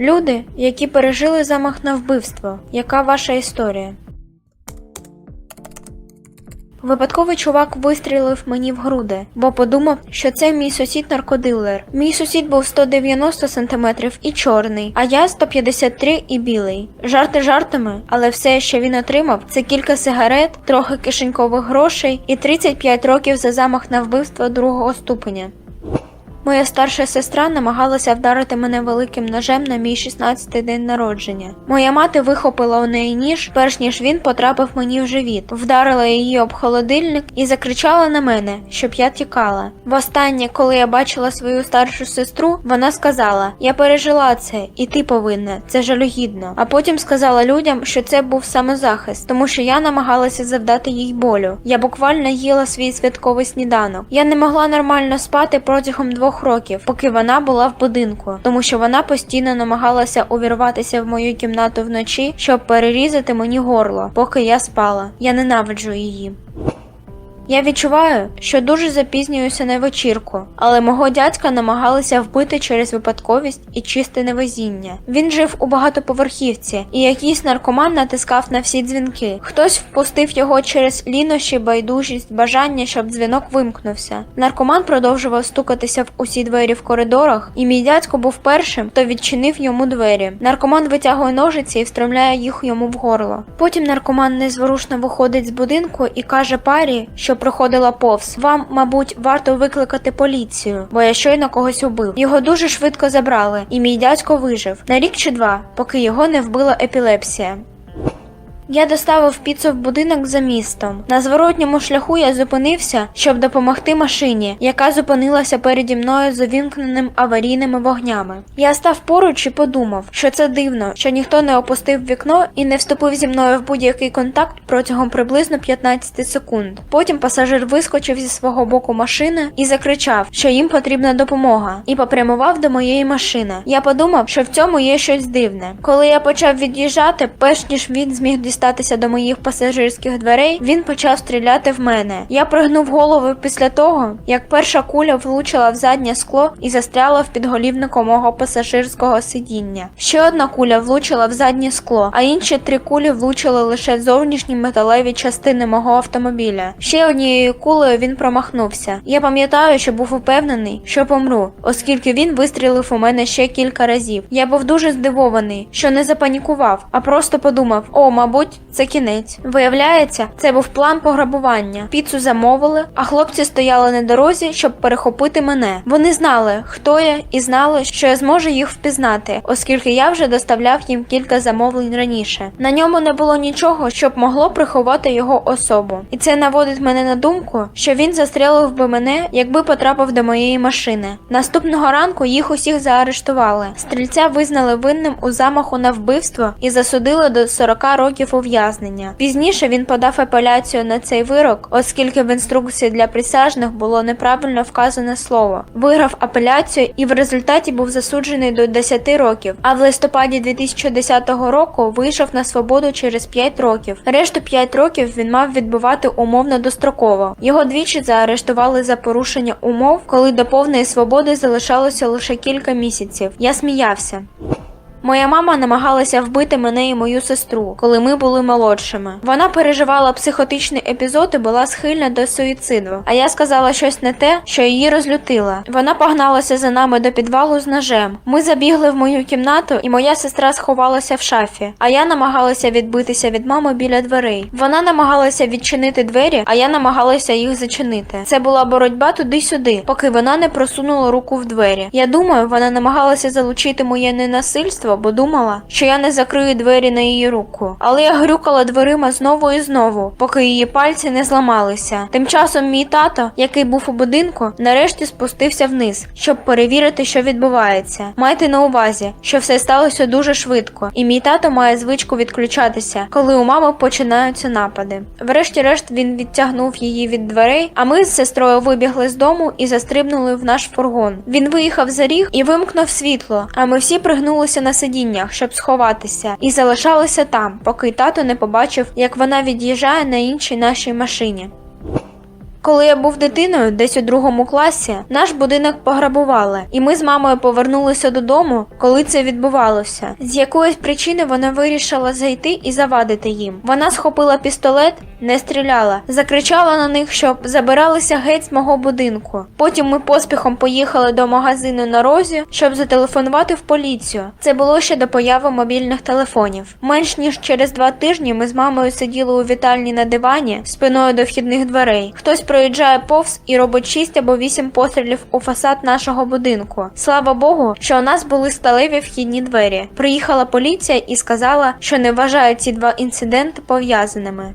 Люди, які пережили замах на вбивство. Яка ваша історія? Випадковий чувак вистрілив мені в груди, бо подумав, що це мій сусід наркодилер. Мій сусід був 190 см і чорний, а я 153 і білий. Жарти жартами, але все, що він отримав, це кілька сигарет, трохи кишенькових грошей і 35 років за замах на вбивство другого ступеня. Моя старша сестра намагалася вдарити мене великим ножем на мій 16-й день народження. Моя мати вихопила у неї ніж, перш ніж він потрапив мені в живіт, вдарила її об холодильник і закричала на мене, щоб я тікала. Востаннє, коли я бачила свою старшу сестру, вона сказала: Я пережила це, і ти повинна, це жалюгідно. А потім сказала людям, що це був самозахист, тому що я намагалася завдати їй болю. Я буквально їла свій святковий сніданок. Я не могла нормально спати протягом двох років, поки вона була в будинку, тому що вона постійно намагалася увірватися в мою кімнату вночі, щоб перерізати мені горло, поки я спала. Я ненавиджу її. Я відчуваю, що дуже запізнююся на вечірку, але мого дядька намагалися вбити через випадковість і чисте невезіння. Він жив у багатоповерхівці, і якийсь наркоман натискав на всі дзвінки. Хтось впустив його через лінощі, байдужість, бажання, щоб дзвінок вимкнувся. Наркоман продовжував стукатися в усі двері в коридорах, і мій дядько був першим, хто відчинив йому двері. Наркоман витягує ножиці і встромляє їх йому в горло. Потім наркоман незворушно виходить з будинку і каже парі, що проходила повз. Вам, мабуть, варто викликати поліцію, бо я щойно когось убив. Його дуже швидко забрали, і мій дядько вижив на рік чи два, поки його не вбила епілепсія. Я доставив піцу в будинок за містом. На зворотньому шляху я зупинився, щоб допомогти машині, яка зупинилася переді мною з увімкненим аварійними вогнями. Я став поруч і подумав, що це дивно, що ніхто не опустив вікно і не вступив зі мною в будь-який контакт протягом приблизно 15 секунд. Потім пасажир вискочив зі свого боку машини і закричав, що їм потрібна допомога, і попрямував до моєї машини. Я подумав, що в цьому є щось дивне. Коли я почав від'їжджати, перш ніж він зміг дістатися до моїх пасажирських дверей, він почав стріляти в мене. Я пригнув голову після того, як перша куля влучила в заднє скло і застряла в підголівнику мого пасажирського сидіння. Ще одна куля влучила в заднє скло, а інші три кулі влучили лише в зовнішні металеві частини мого автомобіля. Ще однією кулею він промахнувся. Я пам'ятаю, що був упевнений, що помру, оскільки він вистрілив у мене ще кілька разів. Я був дуже здивований, що не запанікував, а просто подумав: о, мабуть, це кінець. Виявляється, це був план пограбування. Піцу замовили, а хлопці стояли на дорозі, щоб перехопити мене. Вони знали, хто я, і знали, що я зможу їх впізнати, оскільки я вже доставляв їм кілька замовлень раніше. На ньому не було нічого, щоб могло приховати його особу. І це наводить мене на думку, що він застрелив би мене, якби потрапив до моєї машини. Наступного ранку їх усіх заарештували. Стрільця визнали винним у замаху на вбивство і засудили до 40 років ув'язнення. Пізніше він подав апеляцію на цей вирок, оскільки в інструкції для присяжних було неправильно вказане слово. Виграв апеляцію і в результаті був засуджений до 10 років. А в листопаді 2010 року вийшов на свободу через 5 років. Решту 5 років він мав відбувати умовно достроково. Його двічі заарештували за порушення умов, коли до повної свободи залишалося лише кілька місяців. Я сміявся. Моя мама намагалася вбити мене і мою сестру, коли ми були молодшими. Вона переживала психотичний епізод і була схильна до суїциду. А я сказала щось не те, що її розлютила. Вона погналася за нами до підвалу з ножем. Ми забігли в мою кімнату, і моя сестра сховалася в шафі. А я намагалася відбитися від мами біля дверей. Вона намагалася відчинити двері, а я намагалася їх зачинити. Це була боротьба туди-сюди, поки вона не просунула руку в двері. Я думаю, вона намагалася залучити моє ненасильство бо думала, що я не закрию двері на її руку. Але я грюкала дверима знову і знову, поки її пальці не зламалися. Тим часом мій тато, який був у будинку, нарешті спустився вниз, щоб перевірити, що відбувається. Майте на увазі, що все сталося дуже швидко, і мій тато має звичку відключатися, коли у мами починаються напади. Врешті-решт він відтягнув її від дверей, а ми з сестрою вибігли з дому і застрибнули в наш фургон. Він виїхав за ріг і вимкнув світло, а ми всі пригнулися на сидіннях, щоб сховатися, і залишалися там, поки тато не побачив, як вона від'їжджає на іншій нашій машині. Коли я був дитиною, десь у другому класі, наш будинок пограбували, і ми з мамою повернулися додому, коли це відбувалося. З якоїсь причини вона вирішила зайти і завадити їм. Вона схопила пістолет, не стріляла, закричала на них, щоб забиралися геть з мого будинку. Потім ми поспіхом поїхали до магазину на розі, щоб зателефонувати в поліцію. Це було ще до появи мобільних телефонів. Менш ніж через два тижні ми з мамою сиділи у вітальні на дивані спиною до вхідних дверей. Хтось проїжджає повз і робить 6 або 8 пострілів у фасад нашого будинку. Слава Богу, що у нас були сталеві вхідні двері. Приїхала поліція і сказала, що не вважає ці два інциденти пов'язаними.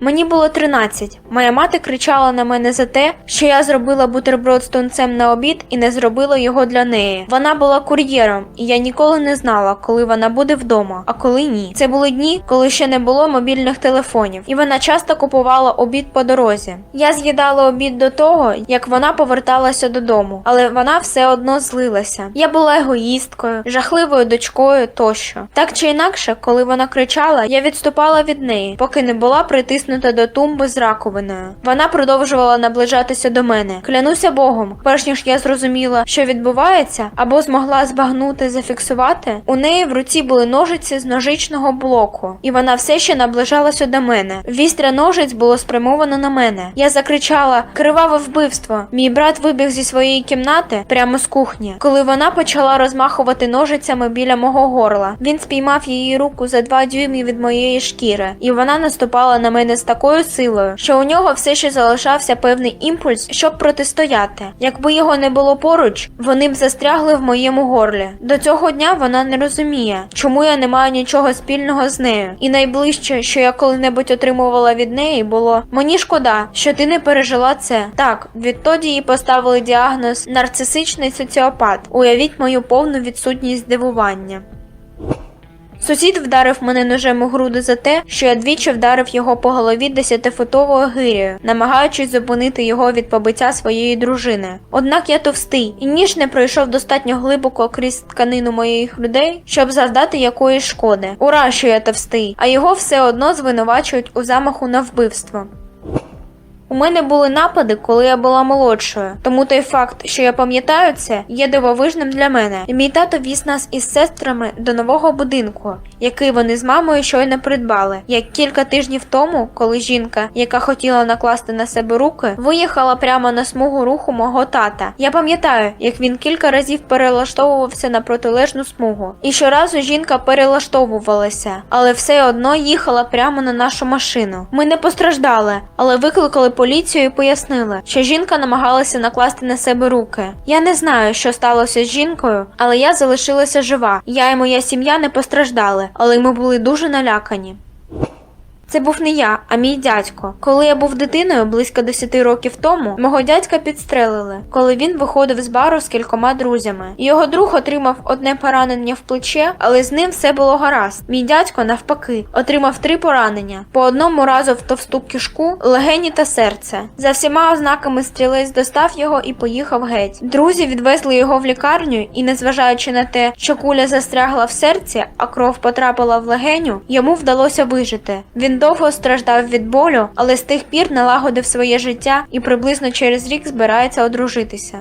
Мені було 13. Моя мати кричала на мене за те, що я зробила бутерброд з тунцем на обід і не зробила його для неї. Вона була кур'єром, і я ніколи не знала, коли вона буде вдома, а коли ні. Це були дні, коли ще не було мобільних телефонів, і вона часто купувала обід по дорозі. Я з'їдала обід до того, як вона поверталася додому, але вона все одно злилася. Я була егоїсткою, жахливою дочкою тощо. Так чи інакше, коли вона кричала, я відступала від неї, поки не була притиснута до тумби з раковиною. Вона продовжувала наближатися до мене. Клянуся Богом, перш ніж я зрозуміла, що відбувається, або змогла збагнути, зафіксувати, у неї в руці були ножиці з ножичного блоку, і вона все ще наближалася до мене. Вістря ножиць було спрямовано на мене. Я закричала Криваве вбивство. Мій брат вибіг зі своєї кімнати прямо з кухні, коли вона почала розмахувати ножицями біля мого горла. Він спіймав її руку за два дюйми від моєї шкіри, і вона наступала на мене з такою силою, що у нього все ще залишався певний імпульс, щоб протистояти. Якби його не було поруч, вони б застрягли в моєму горлі. До цього дня вона не розуміє, чому я не маю нічого спільного з нею. І найближче, що я коли-небудь отримувала від неї, було мені шкода, що ти не пережила це. Так, відтоді їй поставили діагноз нарцисичний соціопат. Уявіть мою повну відсутність здивування. Сусід вдарив мене ножем у груди за те, що я двічі вдарив його по голові десятифутовою гирею, намагаючись зупинити його від побиття своєї дружини. Однак я товстий, і ніж не пройшов достатньо глибоко крізь тканину моїх грудей, щоб завдати якоїсь шкоди. Ура, що я товстий, а його все одно звинувачують у замаху на вбивство. У мене були напади, коли я була молодшою, тому той факт, що я пам'ятаю це, є дивовижним для мене. І Мій тато віз нас із сестрами до нового будинку, який вони з мамою щойно придбали. Як кілька тижнів тому, коли жінка, яка хотіла накласти на себе руки, виїхала прямо на смугу руху мого тата. Я пам'ятаю, як він кілька разів перелаштовувався на протилежну смугу. І щоразу жінка перелаштовувалася, але все одно їхала прямо на нашу машину. Ми не постраждали, але викликали поліцію і пояснили, що жінка намагалася накласти на себе руки. Я не знаю, що сталося з жінкою, але я залишилася жива. Я і моя сім'я не постраждали, але ми були дуже налякані. Це був не я, а мій дядько. Коли я був дитиною близько 10 років тому, мого дядька підстрелили, коли він виходив з бару з кількома друзями. Його друг отримав одне поранення в плече, але з ним все було гаразд. Мій дядько, навпаки, отримав три поранення: по одному разу в товсту кишку, легені та серце. За всіма ознаками стрілець достав його і поїхав геть. Друзі відвезли його в лікарню, і, незважаючи на те, що куля застрягла в серці, а кров потрапила в легеню, йому вдалося вижити. Довго страждав від болю, але з тих пір налагодив своє життя і приблизно через рік збирається одружитися.